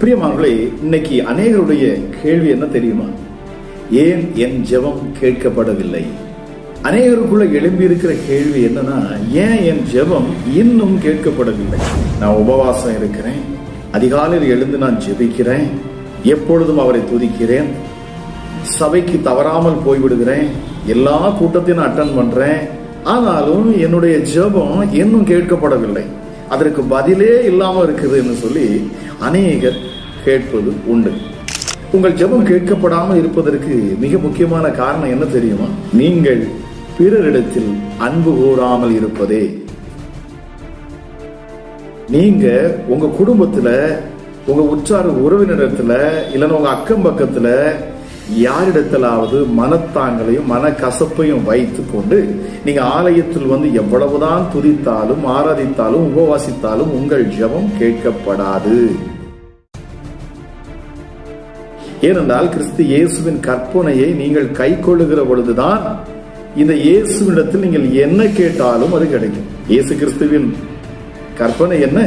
பிரியமானவர்களே இன்னைக்கு அநேகருடைய கேள்வி என்ன தெரியுமா? ஏன் என் ஜெபம் கேட்கப்படவில்லை? அநேகருக்குள்ள எழும்பி இருக்கிற கேள்வி என்னன்னா ஏன் என் ஜெபம் இன்னும் கேட்கப்படவில்லை? நான் உபவாசம் இருக்கிறேன் அதிகாலையில் எழுந்து நான் ஜெபிக்கிறேன் எப்பொழுதும் அவரை துதிக்கிறேன் சபைக்கு தவறாமல் போய்விடுகிறேன் எல்லா கூட்டத்தையும் நான் அட்டன் பண்றேன் ஆனாலும் என்னுடைய ஜெபம் இன்னும் கேட்கப்படவில்லை. அதற்கு பதிலே இல்லாம இருக்குதுன்னு சொல்லி அநேகர் கேட்பது உண்டு. உங்கள் ஜெபம் கேட்கப்படாமல் இருப்பதற்கு மிக முக்கியமான காரணம் என்ன தெரியுமா? நீங்கள் பிறரிடத்தில் அன்பு கூறாமல் இருப்பதே. நீங்க உங்க குடும்பத்துல உங்க உற்றார் உறவினரிடத்துல இல்லைன்னா உங்க அக்கம் பக்கத்துல யாரிடத்திலாவது மனத்தாங்களையும் மனக்கசப்பையும் வைத்து கொண்டு நீங்க ஆலயத்தில் வந்து எவ்வளவுதான் துதித்தாலும் ஆராதித்தாலும் உபவாசித்தாலும் உங்கள் ஜெபம் கேட்கப்படாது. ஏனென்றால் கிறிஸ்து இயேசுவின் கற்பனையை நீங்கள் கை கொள்ளுகிற பொழுதுதான் இந்த இயேசுவிடத்தில் நீங்கள் என்ன கேட்டாலும் அது கிடைக்கும். இயேசு கிறிஸ்துவின் கற்பனை என்ன?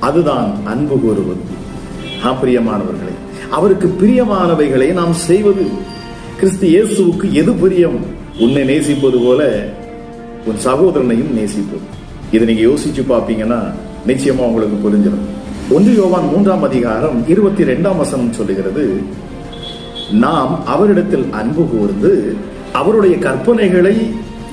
அதுதான் அன்பு கூறுவது. ஆம், பிரியமானவர்களே அவருக்கு பிரியமானவைகளை நாம் செய்வது. கிறிஸ்து இயேசுவுக்கு எது பிரியம்? உன்னை நேசிப்பது போல உன் சகோதரனையும் நேசிப்பது. இதை நீங்க யோசிச்சு பார்ப்பீங்கன்னா நிச்சயமா உங்களுக்கு புரிஞ்சிடும். ஒன்று யோவான் மூன்றாம் அதிகாரம் இருபத்தி ரெண்டாம் வசனம் சொல்லுகிறது நாம் அவரிடத்தில் அன்பு கூர்ந்து அவருடைய கற்பனைகளை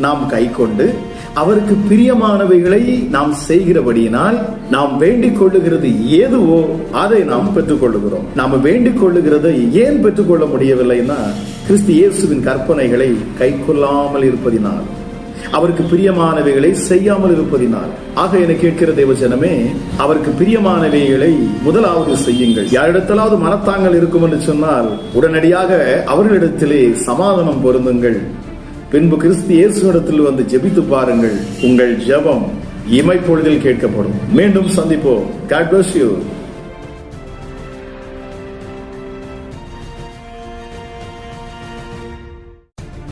நாம் கைக்கொண்டு அவருக்கு பிரியமானவைகளை நாம் செய்கிறபடியினால் நாம் வேண்டிக் கொள்ளுகிறது ஏதுவோ அதை நாம் பெற்றுக் கொள்ளுகிறோம். நாம் வேண்டிக் கொள்ளுகிறதை ஏன் பெற்றுக்கொள்ள முடியவில்லைன்னா கிறிஸ்து இயேசுவின் கற்பனைகளை கைக்கொள்ளாமல் இருப்பதினால். அவருக்கு பிரியமானவைகளை செய்யாமல் இருப்பதினால். ஆக என கேட்கிற தேவஜனமே அவருக்கு பிரியமானவைகளை முதலாவது செய்யுங்கள். யாரிடத்திலாவது மனத்தாங்கள் இருக்கும் என்று சொன்னால் உடனடியாக அவர்களிடத்திலே சமாதானம் பொருந்துங்கள். பின்பு கிறிஸ்து இயேசுவிடத்தில் வந்து ஜெபித்து பாருங்கள். உங்கள் ஜெபம் இமைப்பொழுதில் கேட்கப்படும். மீண்டும் சந்திப்போம். God bless you